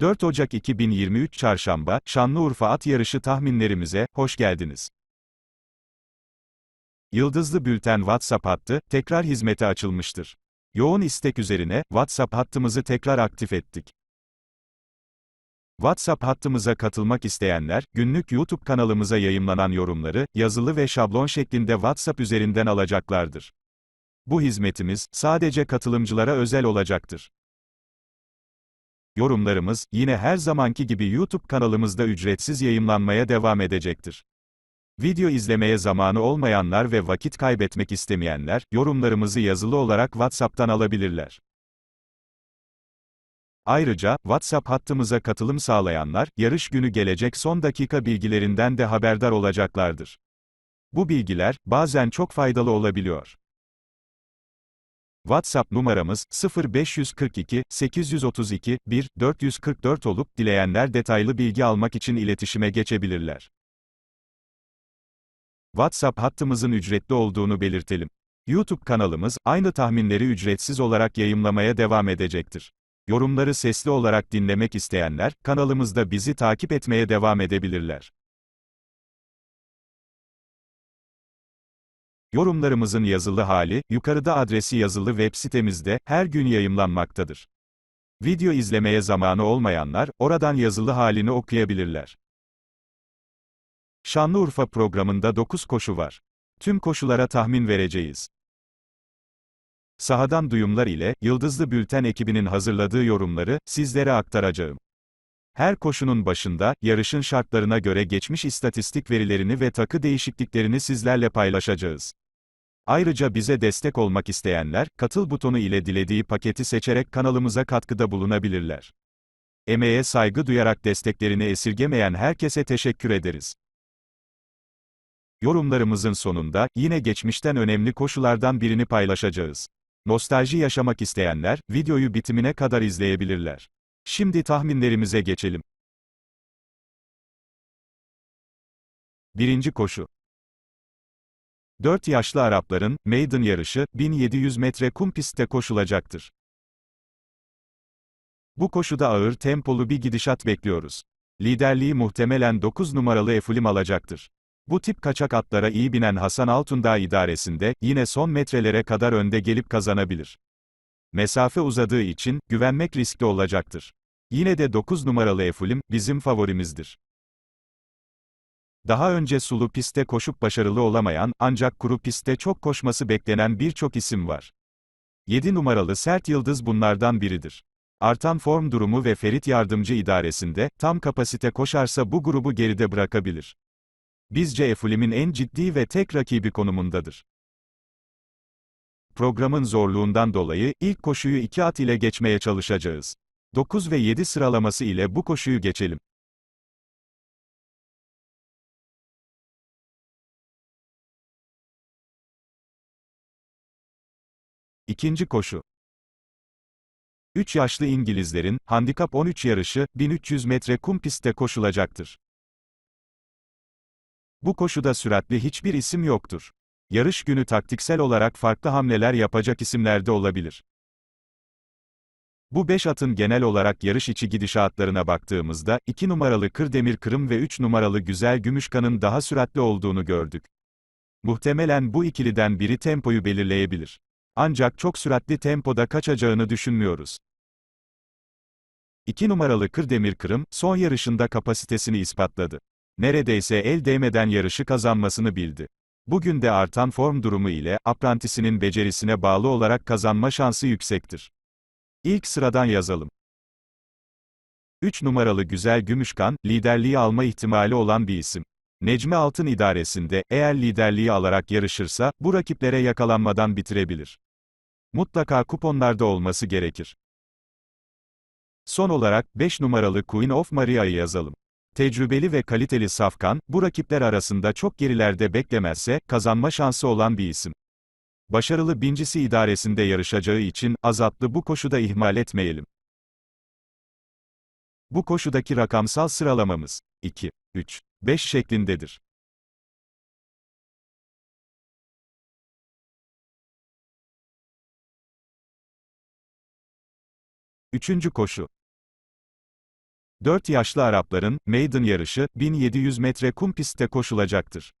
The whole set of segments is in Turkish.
4 Ocak 2023 Çarşamba, Şanlıurfa At Yarışı tahminlerimize hoş geldiniz. Yıldızlı Bülten WhatsApp hattı tekrar hizmete açılmıştır. Yoğun istek üzerine WhatsApp hattımızı tekrar aktif ettik. WhatsApp hattımıza katılmak isteyenler, günlük YouTube kanalımıza yayımlanan yorumları, yazılı ve şablon şeklinde WhatsApp üzerinden alacaklardır. Bu hizmetimiz, sadece katılımcılara özel olacaktır. Yorumlarımız, yine her zamanki gibi YouTube kanalımızda ücretsiz yayımlanmaya devam edecektir. Video izlemeye zamanı olmayanlar ve vakit kaybetmek istemeyenler, yorumlarımızı yazılı olarak WhatsApp'tan alabilirler. Ayrıca, WhatsApp hattımıza katılım sağlayanlar, yarış günü gelecek son dakika bilgilerinden de haberdar olacaklardır. Bu bilgiler, bazen çok faydalı olabiliyor. WhatsApp numaramız 0542 832 1 444 olup dileyenler detaylı bilgi almak için iletişime geçebilirler. WhatsApp hattımızın ücretli olduğunu belirtelim. YouTube kanalımız aynı tahminleri ücretsiz olarak yayımlamaya devam edecektir. Yorumları sesli olarak dinlemek isteyenler kanalımızda bizi takip etmeye devam edebilirler. Yorumlarımızın yazılı hali, yukarıda adresi yazılı web sitemizde, her gün yayımlanmaktadır. Video izlemeye zamanı olmayanlar, oradan yazılı halini okuyabilirler. Şanlıurfa programında 9 koşu var. Tüm koşulara tahmin vereceğiz. Sahadan duyumlar ile, Yıldızlı Bülten ekibinin hazırladığı yorumları, sizlere aktaracağım. Her koşunun başında, yarışın şartlarına göre geçmiş istatistik verilerini ve takı değişikliklerini sizlerle paylaşacağız. Ayrıca bize destek olmak isteyenler, katıl butonu ile dilediği paketi seçerek kanalımıza katkıda bulunabilirler. Emeğe saygı duyarak desteklerini esirgemeyen herkese teşekkür ederiz. Yorumlarımızın sonunda, yine geçmişten önemli koşulardan birini paylaşacağız. Nostalji yaşamak isteyenler, videoyu bitimine kadar izleyebilirler. Şimdi tahminlerimize geçelim. Birinci koşu. 4 yaşlı Arapların, maiden yarışı, 1700 metre kum pistte koşulacaktır. Bu koşuda ağır tempolu bir gidişat bekliyoruz. Liderliği muhtemelen 9 numaralı Efulim alacaktır. Bu tip kaçak atlara iyi binen Hasan Altundağ idaresinde, yine son metrelere kadar önde gelip kazanabilir. Mesafe uzadığı için, güvenmek riskli olacaktır. Yine de 9 numaralı Efulim, bizim favorimizdir. Daha önce sulu pistte koşup başarılı olamayan, ancak kuru pistte çok koşması beklenen birçok isim var. 7 numaralı Sert Yıldız bunlardan biridir. Artan form durumu ve Ferit Yardımcı idaresinde, tam kapasite koşarsa bu grubu geride bırakabilir. Bizce Efulim'in en ciddi ve tek rakibi konumundadır. Programın zorluğundan dolayı, ilk koşuyu iki at ile geçmeye çalışacağız. 9 ve 7 sıralaması ile bu koşuyu geçelim. İkinci koşu. 3 yaşlı İngilizlerin, handikap 13 yarışı, 1300 metre kum pistte koşulacaktır. Bu koşuda süratli hiçbir isim yoktur. Yarış günü taktiksel olarak farklı hamleler yapacak isimler de olabilir. Bu 5 atın genel olarak yarış içi gidişatlarına baktığımızda, 2 numaralı Kırdemir Kırım ve 3 numaralı Güzel Gümüşkan'ın daha süratli olduğunu gördük. Muhtemelen bu ikiliden biri tempoyu belirleyebilir. Ancak çok süratli tempoda kaçacağını düşünmüyoruz. 2 numaralı Kırdemir Kırım, son yarışında kapasitesini ispatladı. Neredeyse el değmeden yarışı kazanmasını bildi. Bugün de artan form durumu ile, aprantisinin becerisine bağlı olarak kazanma şansı yüksektir. İlk sıradan yazalım. 3 numaralı Güzel Gümüşkan, liderliği alma ihtimali olan bir isim. Necmi Altın idaresinde, eğer liderliği alarak yarışırsa, bu rakiplere yakalanmadan bitirebilir. Mutlaka kuponlarda olması gerekir. Son olarak, 5 numaralı Queen of Maria'yı yazalım. Tecrübeli ve kaliteli Safkan, bu rakipler arasında çok gerilerde beklemezse, kazanma şansı olan bir isim. Başarılı bincisi idaresinde yarışacağı için, azatlı bu koşuda ihmal etmeyelim. Bu koşudaki rakamsal sıralamamız, 2, 3, 5 şeklindedir. Üçüncü koşu. 4 yaşlı Arapların, maiden yarışı, 1700 metre kum pistte koşulacaktır.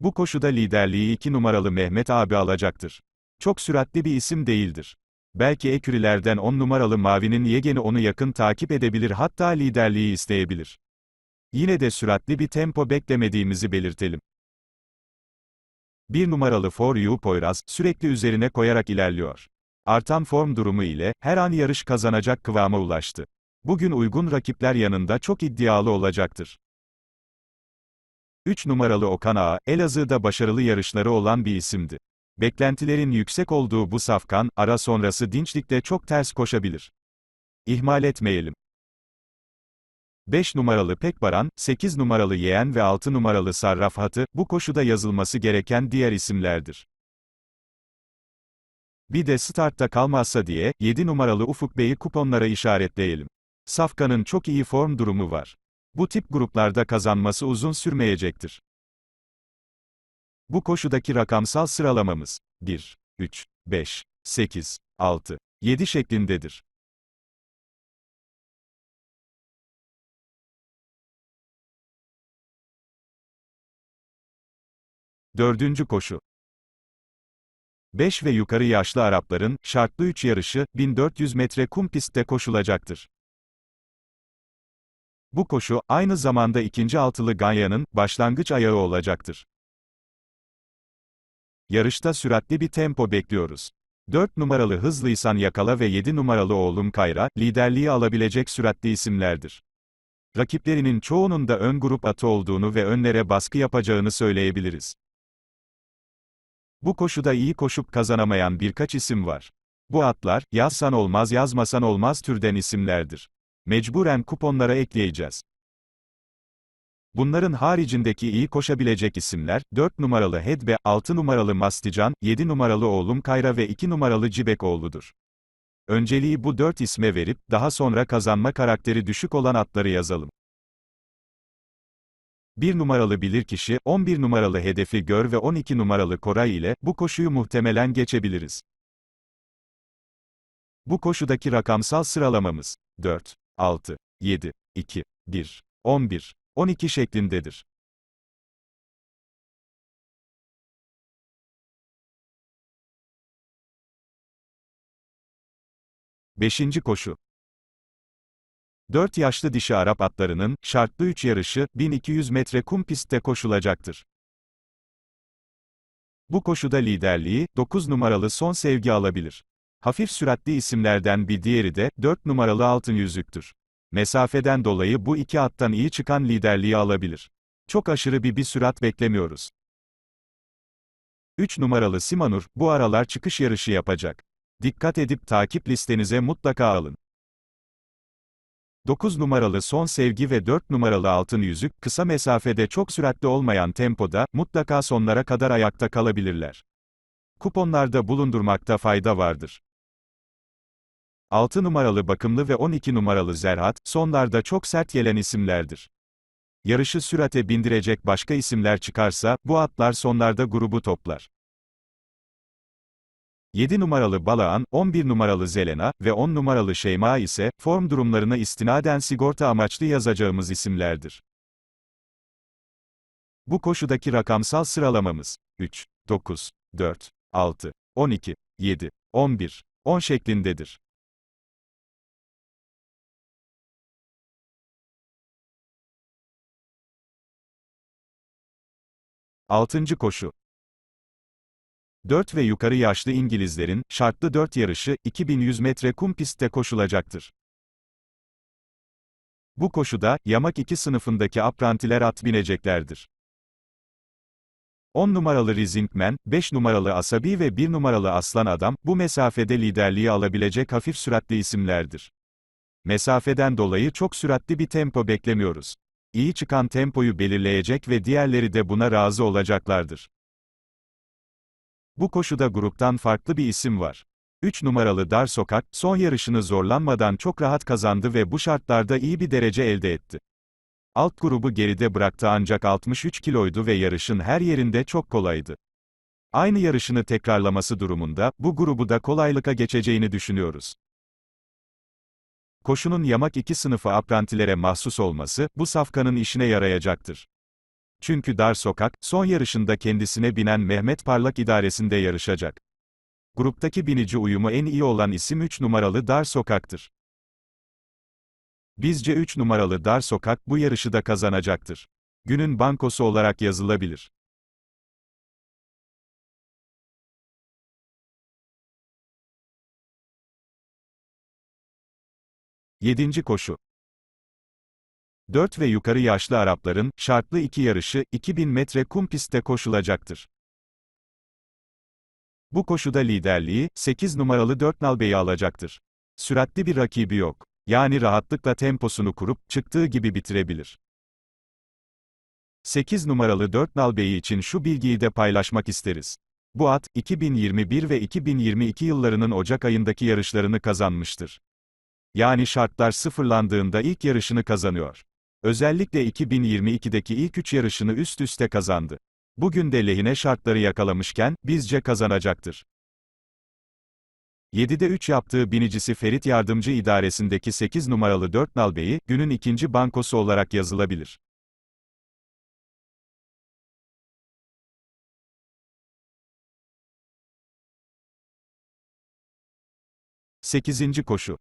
Bu koşuda liderliği 2 numaralı Mehmet abi alacaktır. Çok süratli bir isim değildir. Belki ekürilerden 10 numaralı Mavi'nin yegeni onu yakın takip edebilir hatta liderliği isteyebilir. Yine de süratli bir tempo beklemediğimizi belirtelim. 1 numaralı For You Poyraz, sürekli üzerine koyarak ilerliyor. Artan form durumu ile, her an yarış kazanacak kıvama ulaştı. Bugün uygun rakipler yanında çok iddialı olacaktır. 3 numaralı Okan Ağa, Elazığ'da başarılı yarışları olan bir isimdi. Beklentilerin yüksek olduğu bu safkan, ara sonrası dinçlikte çok ters koşabilir. İhmal etmeyelim. 5 numaralı Pekbaran, 8 numaralı Yeğen ve 6 numaralı Sarraf Hatı, bu koşuda yazılması gereken diğer isimlerdir. Bir de startta kalmazsa diye, 7 numaralı Ufuk Bey'i kuponlara işaretleyelim. Safkan'ın çok iyi form durumu var. Bu tip gruplarda kazanması uzun sürmeyecektir. Bu koşudaki rakamsal sıralamamız 1, 3, 5, 8, 6, 7 şeklindedir. Dördüncü koşu. 5 ve yukarı yaşlı Arapların, şartlı 3 yarışı, 1400 metre kum pistte koşulacaktır. Bu koşu, aynı zamanda ikinci altılı Ganya'nın, başlangıç ayağı olacaktır. Yarışta süratli bir tempo bekliyoruz. 4 numaralı Hızlıysan Yakala ve 7 numaralı Oğlum Kayra, liderliği alabilecek süratli isimlerdir. Rakiplerinin çoğunun da ön grup atı olduğunu ve önlere baskı yapacağını söyleyebiliriz. Bu koşuda iyi koşup kazanamayan birkaç isim var. Bu atlar, yazsan olmaz yazmasan olmaz türden isimlerdir. Mecburen kuponlara ekleyeceğiz. Bunların haricindeki iyi koşabilecek isimler, 4 numaralı Hedbe, 6 numaralı Mastican, 7 numaralı Oğlum Kayra ve 2 numaralı Cibekoğlu'dur. Önceliği bu 4 isme verip, daha sonra kazanma karakteri düşük olan atları yazalım. 1 numaralı bilirkişi, 11 numaralı hedefi gör ve 12 numaralı Koray ile, bu koşuyu muhtemelen geçebiliriz. Bu koşudaki rakamsal sıralamamız, 4, 6, 7, 2, 1, 11, 12 şeklindedir. Beşinci koşu. 4 yaşlı dişi Arap atlarının, şartlı 3 yarışı, 1200 metre kum pistte koşulacaktır. Bu koşuda liderliği, 9 numaralı son sevgi alabilir. Hafif süratli isimlerden bir diğeri de, 4 numaralı altın yüzüktür. Mesafeden dolayı bu iki attan iyi çıkan liderliği alabilir. Çok aşırı bir bir sürat beklemiyoruz. 3 numaralı Simanur, bu aralar çıkış yarışı yapacak. Dikkat edip takip listenize mutlaka alın. 9 numaralı Son Sevgi ve 4 numaralı Altın Yüzük, kısa mesafede çok süratli olmayan tempoda, mutlaka sonlara kadar ayakta kalabilirler. Kuponlarda bulundurmakta fayda vardır. 6 numaralı Bakımlı ve 12 numaralı Zerhat, sonlarda çok sert gelen isimlerdir. Yarışı sürate bindirecek başka isimler çıkarsa, bu atlar sonlarda grubu toplar. 7 numaralı Balağan, 11 numaralı Zelena ve 10 numaralı Şeyma ise, form durumlarına istinaden sigorta amaçlı yazacağımız isimlerdir. Bu koşudaki rakamsal sıralamamız, 3, 9, 4, 6, 12, 7, 11, 10 şeklindedir. Altıncı koşu. 4 ve yukarı yaşlı İngilizlerin, şartlı 4 yarışı, 2100 metre kum pistte koşulacaktır. Bu koşuda, yamak 2 sınıfındaki aprantiler at bineceklerdir. 10 numaralı Rizingman, 5 numaralı Asabi ve 1 numaralı Aslan Adam, bu mesafede liderliği alabilecek hafif süratli isimlerdir. Mesafeden dolayı çok süratli bir tempo beklemiyoruz. İyi çıkan tempoyu belirleyecek ve diğerleri de buna razı olacaklardır. Bu koşuda gruptan farklı bir isim var. 3 numaralı Dar Sokak, son yarışını zorlanmadan çok rahat kazandı ve bu şartlarda iyi bir derece elde etti. Alt grubu geride bıraktı ancak 63 kiloydu ve yarışın her yerinde çok kolaydı. Aynı yarışını tekrarlaması durumunda, bu grubu da kolaylıkla geçeceğini düşünüyoruz. Koşunun yamak iki sınıfı aprantilere mahsus olması, bu safkanın işine yarayacaktır. Çünkü dar sokak, son yarışında kendisine binen Mehmet Parlak idaresinde yarışacak. Gruptaki binici uyumu en iyi olan isim 3 numaralı Dar Sokak'tır. Bizce 3 numaralı Dar Sokak bu yarışı da kazanacaktır. Günün bankosu olarak yazılabilir. Yedinci koşu. 4 ve yukarı yaşlı Arapların, şartlı iki yarışı, 2000 metre kum pistte koşulacaktır. Bu koşuda liderliği, 8 numaralı 4 Nalbeyi alacaktır. Süratli bir rakibi yok. Yani rahatlıkla temposunu kurup, çıktığı gibi bitirebilir. 8 numaralı 4 Nalbeyi için şu bilgiyi de paylaşmak isteriz. Bu at, 2021 ve 2022 yıllarının Ocak ayındaki yarışlarını kazanmıştır. Yani şartlar sıfırlandığında ilk yarışını kazanıyor. Özellikle 2022'deki ilk 3 yarışını üst üste kazandı. Bugün de lehine şartları yakalamışken, bizce kazanacaktır. 7'de 3 yaptığı binicisi Ferit Yardımcı idaresindeki 8 numaralı 4 nalbeyi, günün ikinci bankosu olarak yazılabilir. Sekizinci koşu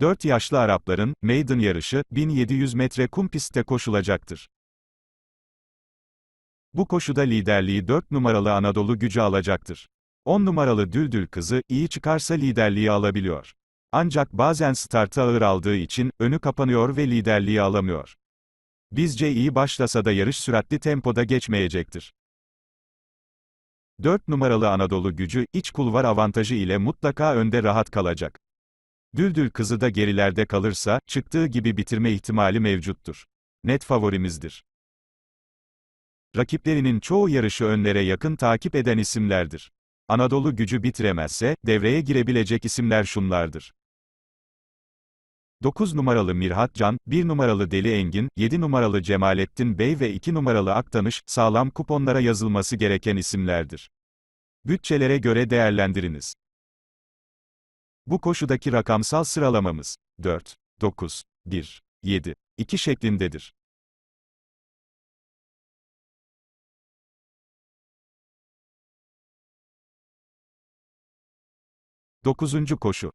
4 yaşlı Arapların, maiden yarışı, 1700 metre kum pistte koşulacaktır. Bu koşuda liderliği 4 numaralı Anadolu gücü alacaktır. 10 numaralı Düldül kızı, iyi çıkarsa liderliği alabiliyor. Ancak bazen startı ağır aldığı için, önü kapanıyor ve liderliği alamıyor. Bizce iyi başlasa da yarış süratli tempoda geçmeyecektir. 4 numaralı Anadolu gücü, iç kulvar avantajı ile mutlaka önde rahat kalacak. Düldül kızı da gerilerde kalırsa, çıktığı gibi bitirme ihtimali mevcuttur. Net favorimizdir. Rakiplerinin çoğu yarışı önlere yakın takip eden isimlerdir. Anadolu gücü bitiremezse, devreye girebilecek isimler şunlardır. 9 numaralı Mirhat Can, 1 numaralı Deli Engin, 7 numaralı Cemalettin Bey ve 2 numaralı Aktanış, sağlam kuponlara yazılması gereken isimlerdir. Bütçelere göre değerlendiriniz. Bu koşudaki rakamsal sıralamamız 4, 9, 1, 7, 2 şeklindedir. Dokuzuncu koşu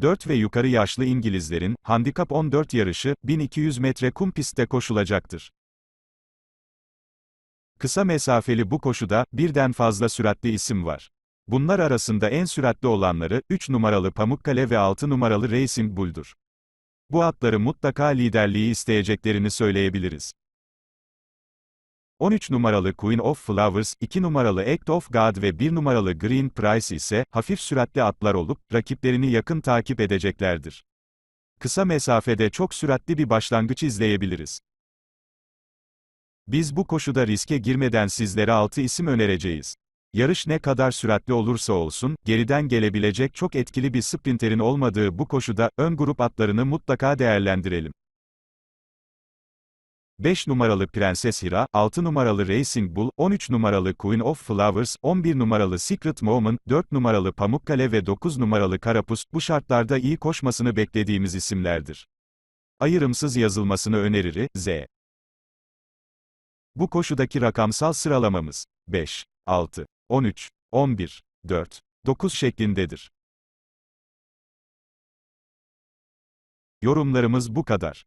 4 ve yukarı yaşlı İngilizlerin, handikap 14 yarışı, 1200 metre kum pistte koşulacaktır. Kısa mesafeli bu koşuda, birden fazla süratli isim var. Bunlar arasında en süratli olanları, 3 numaralı Pamukkale ve 6 numaralı Racing Bull'dur. Bu atları mutlaka liderliği isteyeceklerini söyleyebiliriz. 13 numaralı Queen of Flowers, 2 numaralı Act of God ve 1 numaralı Green Price ise, hafif süratli atlar olup, rakiplerini yakın takip edeceklerdir. Kısa mesafede çok süratli bir başlangıç izleyebiliriz. Biz bu koşuda riske girmeden sizlere 6 isim önereceğiz. Yarış ne kadar süratli olursa olsun, geriden gelebilecek çok etkili bir sprinterin olmadığı bu koşuda, ön grup atlarını mutlaka değerlendirelim. 5 numaralı Prenses Hira, 6 numaralı Racing Bull, 13 numaralı Queen of Flowers, 11 numaralı Secret Moment, 4 numaralı Pamukkale ve 9 numaralı Karapus, bu şartlarda iyi koşmasını beklediğimiz isimlerdir. Ayrımsız yazılmasını öneriri, Z. Bu koşudaki rakamsal sıralamamız, 5, 6, 13, 11, 4, 9 şeklindedir. Yorumlarımız bu kadar.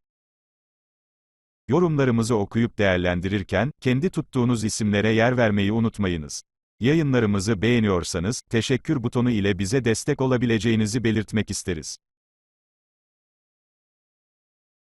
Yorumlarımızı okuyup değerlendirirken, kendi tuttuğunuz isimlere yer vermeyi unutmayınız. Yayınlarımızı beğeniyorsanız, teşekkür butonu ile bize destek olabileceğinizi belirtmek isteriz.